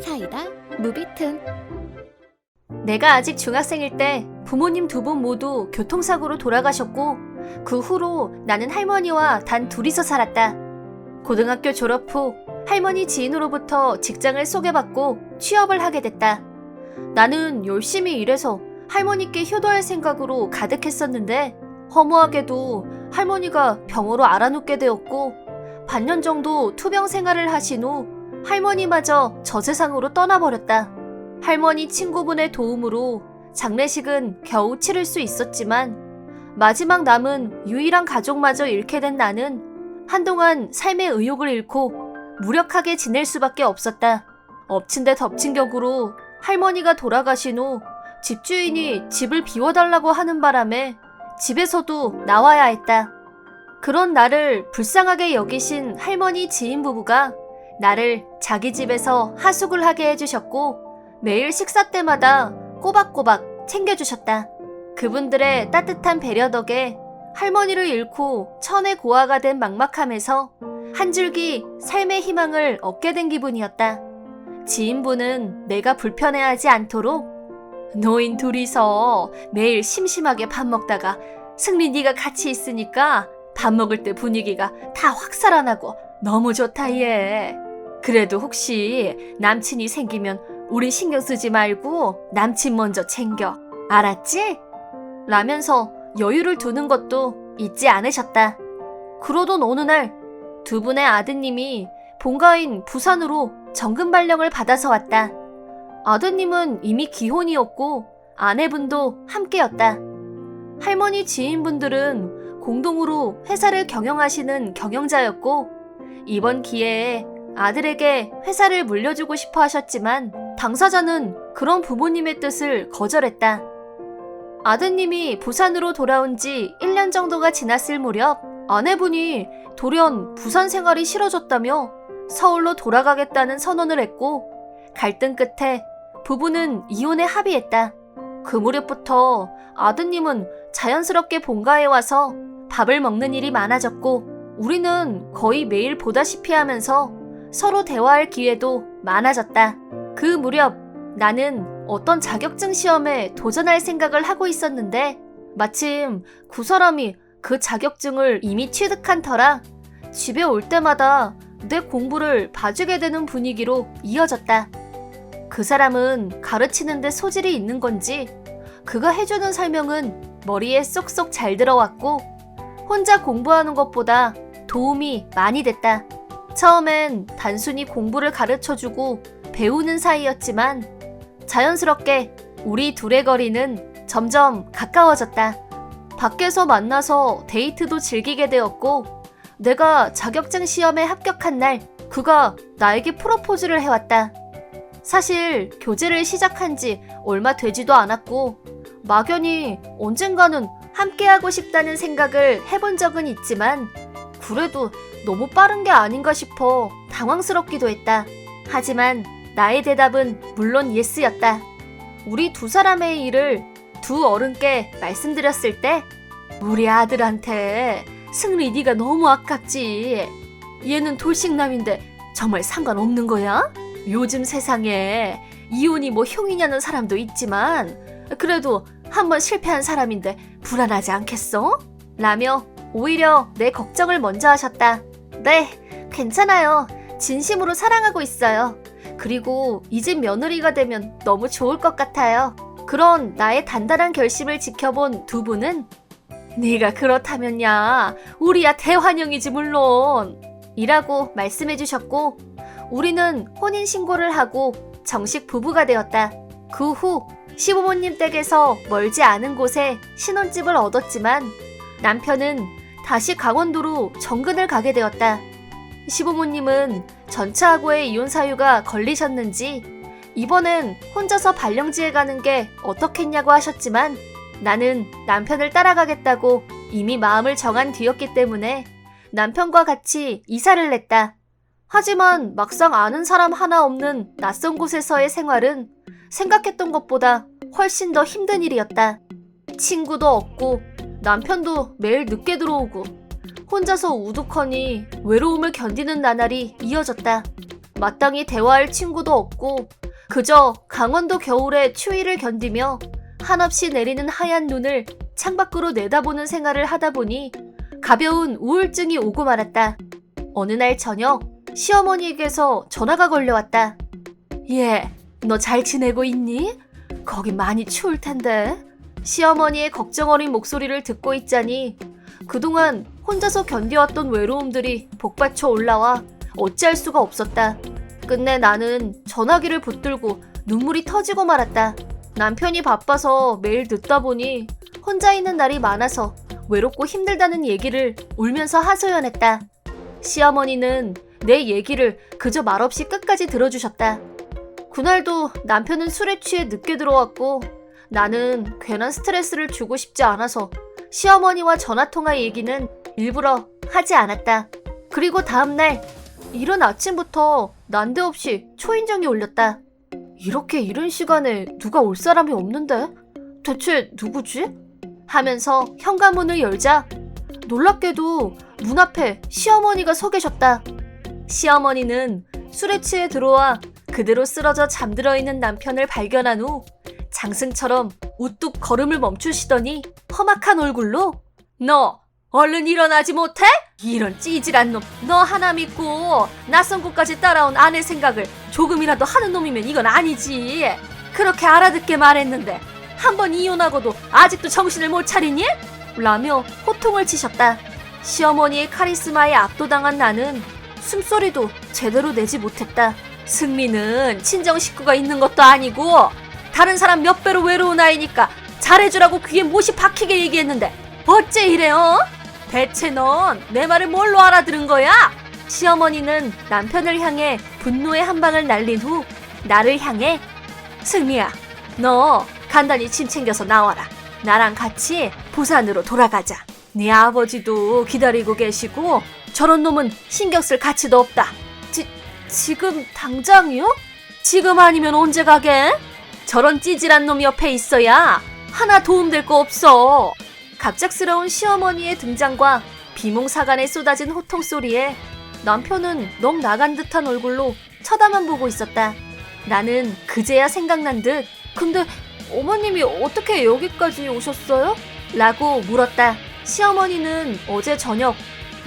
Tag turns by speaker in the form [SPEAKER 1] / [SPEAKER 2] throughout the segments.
[SPEAKER 1] 사이다 무비튼
[SPEAKER 2] 내가 아직 중학생일 때 부모님 두 분 모두 교통사고로 돌아가셨고 그 후로 나는 할머니와 단 둘이서 살았다. 고등학교 졸업 후 할머니 지인으로부터 직장을 소개받고 취업을 하게 됐다. 나는 열심히 일해서 할머니께 효도할 생각으로 가득했었는데 허무하게도 할머니가 병으로 알아눕게 되었고 반년 정도 투병 생활을 하신 후 할머니마저 저 세상으로 떠나버렸다. 할머니 친구분의 도움으로 장례식은 겨우 치를 수 있었지만 마지막 남은 유일한 가족마저 잃게 된 나는 한동안 삶의 의욕을 잃고 무력하게 지낼 수밖에 없었다. 엎친 데 덮친 격으로 할머니가 돌아가신 후 집주인이 집을 비워달라고 하는 바람에 집에서도 나와야 했다. 그런 나를 불쌍하게 여기신 할머니 지인 부부가 나를 자기 집에서 하숙을 하게 해주셨고 매일 식사 때마다 꼬박꼬박 챙겨주셨다. 그분들의 따뜻한 배려 덕에 할머니를 잃고 천의 고아가 된 막막함에서 한 줄기 삶의 희망을 얻게 된 기분이었다. 지인분은 내가 불편해하지 않도록 노인 둘이서 매일 심심하게 밥 먹다가 승리 네가 같이 있으니까 밥 먹을 때 분위기가 다 확 살아나고 너무 좋다 얘. 그래도 혹시 남친이 생기면 우리 신경 쓰지 말고 남친 먼저 챙겨. 알았지? 라면서 여유를 두는 것도 잊지 않으셨다. 그러던 어느 날 두 분의 아드님이 본가인 부산으로 정금 발령을 받아서 왔다. 아드님은 이미 기혼이었고 아내분도 함께였다. 할머니 지인분들은 공동으로 회사를 경영하시는 경영자였고 이번 기회에 아들에게 회사를 물려주고 싶어 하셨지만 당사자는 그런 부모님의 뜻을 거절했다. 아드님이 부산으로 돌아온 지 1년 정도가 지났을 무렵 아내분이 돌연 부산 생활이 싫어졌다며 서울로 돌아가겠다는 선언을 했고 갈등 끝에 부부는 이혼에 합의했다. 그 무렵부터 아드님은 자연스럽게 본가에 와서 밥을 먹는 일이 많아졌고 우리는 거의 매일 보다시피 하면서 서로 대화할 기회도 많아졌다. 그 무렵 나는 어떤 자격증 시험에 도전할 생각을 하고 있었는데 마침 그 사람이 그 자격증을 이미 취득한 터라 집에 올 때마다 내 공부를 봐주게 되는 분위기로 이어졌다. 그 사람은 가르치는데 소질이 있는 건지 그가 해주는 설명은 머리에 쏙쏙 잘 들어왔고 혼자 공부하는 것보다 도움이 많이 됐다. 처음엔 단순히 공부를 가르쳐 주고 배우는 사이였지만 자연스럽게 우리 둘의 거리는 점점 가까워졌다. 밖에서 만나서 데이트도 즐기게 되었고 내가 자격증 시험에 합격한 날 그가 나에게 프로포즈를 해왔다. 사실 교제를 시작한 지 얼마 되지도 않았고 막연히 언젠가는 함께하고 싶다는 생각을 해본 적은 있지만 그래도 너무 빠른 게 아닌가 싶어 당황스럽기도 했다. 하지만 나의 대답은 물론 예스였다. 우리 두 사람의 일을 두 어른께 말씀드렸을 때 우리 아들한테 승리 네가 너무 아깝지. 얘는 돌싱남인데 정말 상관없는 거야? 요즘 세상에 이혼이 뭐 흉이냐는 사람도 있지만 그래도 한번 실패한 사람인데 불안하지 않겠어? 라며 오히려 내 걱정을 먼저 하셨다. 네, 괜찮아요. 진심으로 사랑하고 있어요. 그리고 이제 며느리가 되면 너무 좋을 것 같아요. 그런 나의 단단한 결심을 지켜본 두 분은 네가 그렇다면야 우리야 대환영이지 물론 이라고 말씀해 주셨고 우리는 혼인 신고를 하고 정식 부부가 되었다. 그 후 시부모님 댁에서 멀지 않은 곳에 신혼집을 얻었지만 남편은 다시 강원도로 정근을 가게 되었다. 시부모님은 전차하고의 이혼 사유가 걸리셨는지 이번엔 혼자서 발령지에 가는 게 어떻겠냐고 하셨지만 나는 남편을 따라가겠다고 이미 마음을 정한 뒤였기 때문에 남편과 같이 이사를 냈다. 하지만 막상 아는 사람 하나 없는 낯선 곳에서의 생활은 생각했던 것보다 훨씬 더 힘든 일이었다. 친구도 없고 남편도 매일 늦게 들어오고 혼자서 우두커니 외로움을 견디는 나날이 이어졌다. 마땅히 대화할 친구도 없고 그저 강원도 겨울의 추위를 견디며 한없이 내리는 하얀 눈을 창밖으로 내다보는 생활을 하다 보니 가벼운 우울증이 오고 말았다. 어느 날 저녁 시어머니에게서 전화가 걸려왔다. 예, 너 잘 지내고 있니? 거기 많이 추울 텐데. 시어머니의 걱정 어린 목소리를 듣고 있자니 그동안 혼자서 견뎌왔던 외로움들이 복받쳐 올라와 어찌할 수가 없었다. 끝내 나는 전화기를 붙들고 눈물이 터지고 말았다. 남편이 바빠서 매일 듣다 보니 혼자 있는 날이 많아서 외롭고 힘들다는 얘기를 울면서 하소연했다. 시어머니는 내 얘기를 그저 말없이 끝까지 들어주셨다. 그날도 남편은 술에 취해 늦게 들어왔고 나는 괜한 스트레스를 주고 싶지 않아서 시어머니와 전화통화 얘기는 일부러 하지 않았다. 그리고 다음날 이른 아침부터 난데없이 초인종이 울렸다. 이렇게 이른 시간에 누가 올 사람이 없는데? 대체 누구지? 하면서 현관문을 열자 놀랍게도 문 앞에 시어머니가 서 계셨다. 시어머니는 술에 취해 들어와 그대로 쓰러져 잠들어 있는 남편을 발견한 후 장승처럼 우뚝 걸음을 멈추시더니 험악한 얼굴로 너 얼른 일어나지 못해? 이런 찌질한 놈 너 하나 믿고 낯선 곳까지 따라온 아내 생각을 조금이라도 하는 놈이면 이건 아니지 그렇게 알아듣게 말했는데 한 번 이혼하고도 아직도 정신을 못 차리니? 라며 호통을 치셨다 시어머니의 카리스마에 압도당한 나는 숨소리도 제대로 내지 못했다 승민은 친정 식구가 있는 것도 아니고 다른 사람 몇 배로 외로운 아이니까 잘해주라고 귀에 못이 박히게 얘기했는데 어째 이래요? 대체 넌 내 말을 뭘로 알아들은 거야? 시어머니는 남편을 향해 분노의 한 방을 날린 후 나를 향해 승미야 너 간단히 짐 챙겨서 나와라 나랑 같이 부산으로 돌아가자 네 아버지도 기다리고 계시고 저런 놈은 신경 쓸 가치도 없다 지, 지금 당장이요? 지금 아니면 언제 가게? 저런 찌질한 놈 옆에 있어야 하나 도움될 거 없어. 갑작스러운 시어머니의 등장과 비몽사간에 쏟아진 호통 소리에 남편은 넋 나간 듯한 얼굴로 쳐다만 보고 있었다. 나는 그제야 생각난 듯 근데 어머님이 어떻게 여기까지 오셨어요? 라고 물었다. 시어머니는 어제 저녁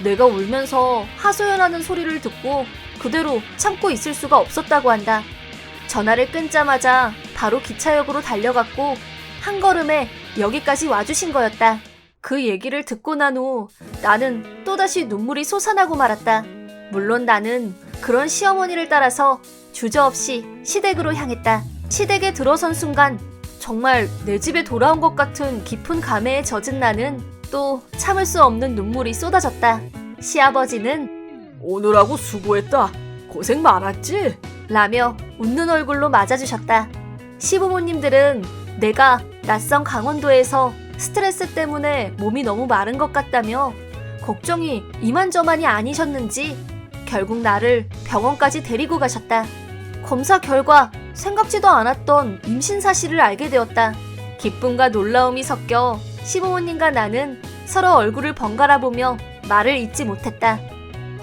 [SPEAKER 2] 내가 울면서 하소연하는 소리를 듣고 그대로 참고 있을 수가 없었다고 한다. 전화를 끊자마자 바로 기차역으로 달려갔고 한 걸음에 여기까지 와주신 거였다. 그 얘기를 듣고 난 후 나는 또다시 눈물이 솟아나고 말았다. 물론 나는 그런 시어머니를 따라서 주저없이 시댁으로 향했다. 시댁에 들어선 순간 정말 내 집에 돌아온 것 같은 깊은 감회에 젖은 나는 또 참을 수 없는 눈물이 쏟아졌다. 시아버지는
[SPEAKER 3] 오늘하고 수고했다. 고생 많았지?
[SPEAKER 2] 라며 웃는 얼굴로 맞아주셨다. 시부모님들은 내가 낯선 강원도에서 스트레스 때문에 몸이 너무 마른 것 같다며 걱정이 이만저만이 아니셨는지 결국 나를 병원까지 데리고 가셨다. 검사 결과 생각지도 않았던 임신 사실을 알게 되었다. 기쁨과 놀라움이 섞여 시부모님과 나는 서로 얼굴을 번갈아 보며 말을 잇지 못했다.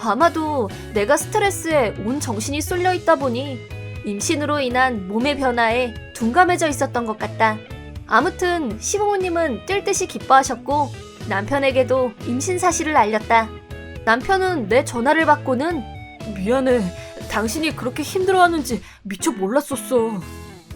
[SPEAKER 2] 아마도 내가 스트레스에 온 정신이 쏠려 있다 보니 임신으로 인한 몸의 변화에 둔감해져 있었던 것 같다. 아무튼 시부모님은 뛸 듯이 기뻐하셨고 남편에게도 임신 사실을 알렸다. 남편은 내 전화를 받고는
[SPEAKER 3] 미안해. 당신이 그렇게 힘들어하는지 미처 몰랐었어.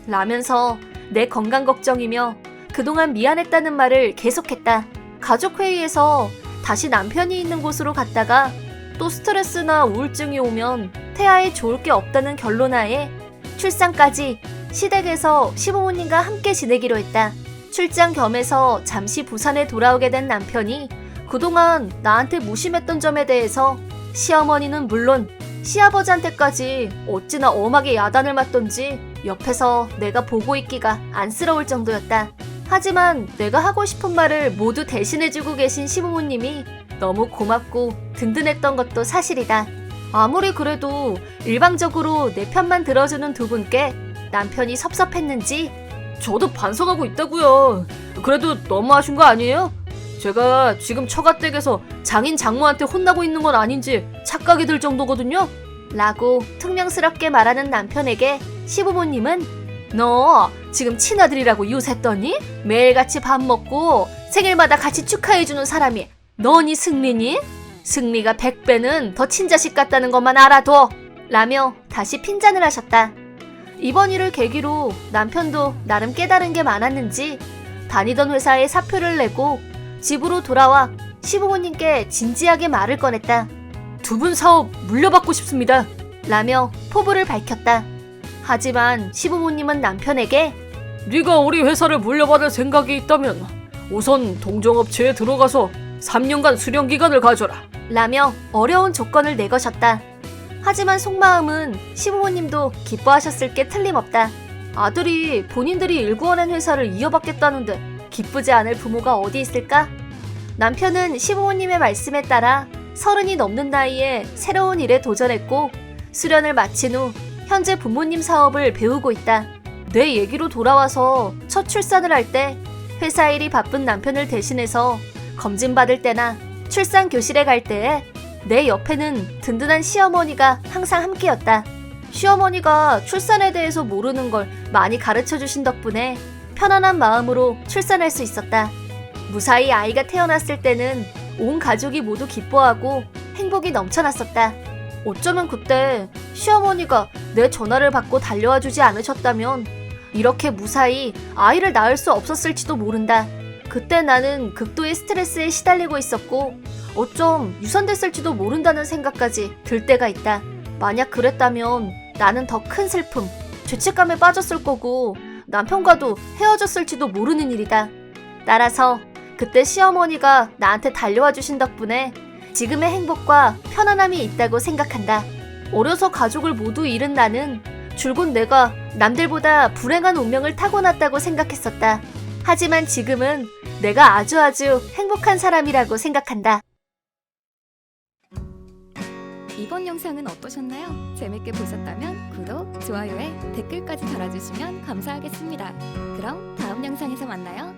[SPEAKER 2] 라면서 내 건강 걱정이며 그동안 미안했다는 말을 계속했다. 가족회의에서 다시 남편이 있는 곳으로 갔다가 또 스트레스나 우울증이 오면 태아에 좋을 게 없다는 결론하에 출산까지 시댁에서 시부모님과 함께 지내기로 했다. 출장 겸해서 잠시 부산에 돌아오게 된 남편이 그동안 나한테 무심했던 점에 대해서 시어머니는 물론 시아버지한테까지 어찌나 엄하게 야단을 맞던지 옆에서 내가 보고 있기가 안쓰러울 정도였다. 하지만 내가 하고 싶은 말을 모두 대신해주고 계신 시부모님이 너무 고맙고 든든했던 것도 사실이다. 아무리 그래도 일방적으로 내 편만 들어주는 두 분께 남편이 섭섭했는지
[SPEAKER 3] 저도 반성하고 있다고요. 그래도 너무 하신 거 아니에요? 제가 지금 처가댁에서 장인 장모한테 혼나고 있는 건 아닌지 착각이 들 정도거든요.
[SPEAKER 2] 라고 퉁명스럽게 말하는 남편에게 시부모님은 너 지금 친아들이라고 이웃했더니 매일같이 밥 먹고 생일마다 같이 축하해주는 사람이 너니 승리니? 승리가 백배는 더 친자식 같다는 것만 알아둬! 라며 다시 핀잔을 하셨다. 이번 일을 계기로 남편도 나름 깨달은 게 많았는지 다니던 회사에 사표를 내고 집으로 돌아와 시부모님께 진지하게 말을 꺼냈다.
[SPEAKER 3] 두 분 사업 물려받고 싶습니다.
[SPEAKER 2] 라며 포부를 밝혔다. 하지만 시부모님은 남편에게
[SPEAKER 3] 네가 우리 회사를 물려받을 생각이 있다면 우선 동종업체에 들어가서 3년간 수련 기간을 가져라.
[SPEAKER 2] 라며 어려운 조건을 내거셨다. 하지만 속마음은 시부모님도 기뻐하셨을 게 틀림없다. 아들이 본인들이 일구어낸 회사를 이어받겠다는데 기쁘지 않을 부모가 어디 있을까? 남편은 시부모님의 말씀에 따라 서른이 넘는 나이에 새로운 일에 도전했고 수련을 마친 후 현재 부모님 사업을 배우고 있다. 내 얘기로 돌아와서 첫 출산을 할 때 회사 일이 바쁜 남편을 대신해서 검진받을 때나 출산 교실에 갈 때에 내 옆에는 든든한 시어머니가 항상 함께였다. 시어머니가 출산에 대해서 모르는 걸 많이 가르쳐 주신 덕분에 편안한 마음으로 출산할 수 있었다. 무사히 아이가 태어났을 때는 온 가족이 모두 기뻐하고 행복이 넘쳐났었다. 어쩌면 그때 시어머니가 내 전화를 받고 달려와 주지 않으셨다면 이렇게 무사히 아이를 낳을 수 없었을지도 모른다. 그때 나는 극도의 스트레스에 시달리고 있었고 어쩜 유산됐을지도 모른다는 생각까지 들 때가 있다. 만약 그랬다면 나는 더 큰 슬픔, 죄책감에 빠졌을 거고 남편과도 헤어졌을지도 모르는 일이다. 따라서 그때 시어머니가 나한테 달려와 주신 덕분에 지금의 행복과 편안함이 있다고 생각한다. 어려서 가족을 모두 잃은 나는 줄곧 내가 남들보다 불행한 운명을 타고났다고 생각했었다. 하지만 지금은 내가 아주 아주 행복한 사람이라고 생각한다.
[SPEAKER 1] 이번 영상은 어떠셨나요? 재밌게 보셨다면 구독, 좋아요에 댓글까지 달아주시면 감사하겠습니다. 그럼 다음 영상에서 만나요.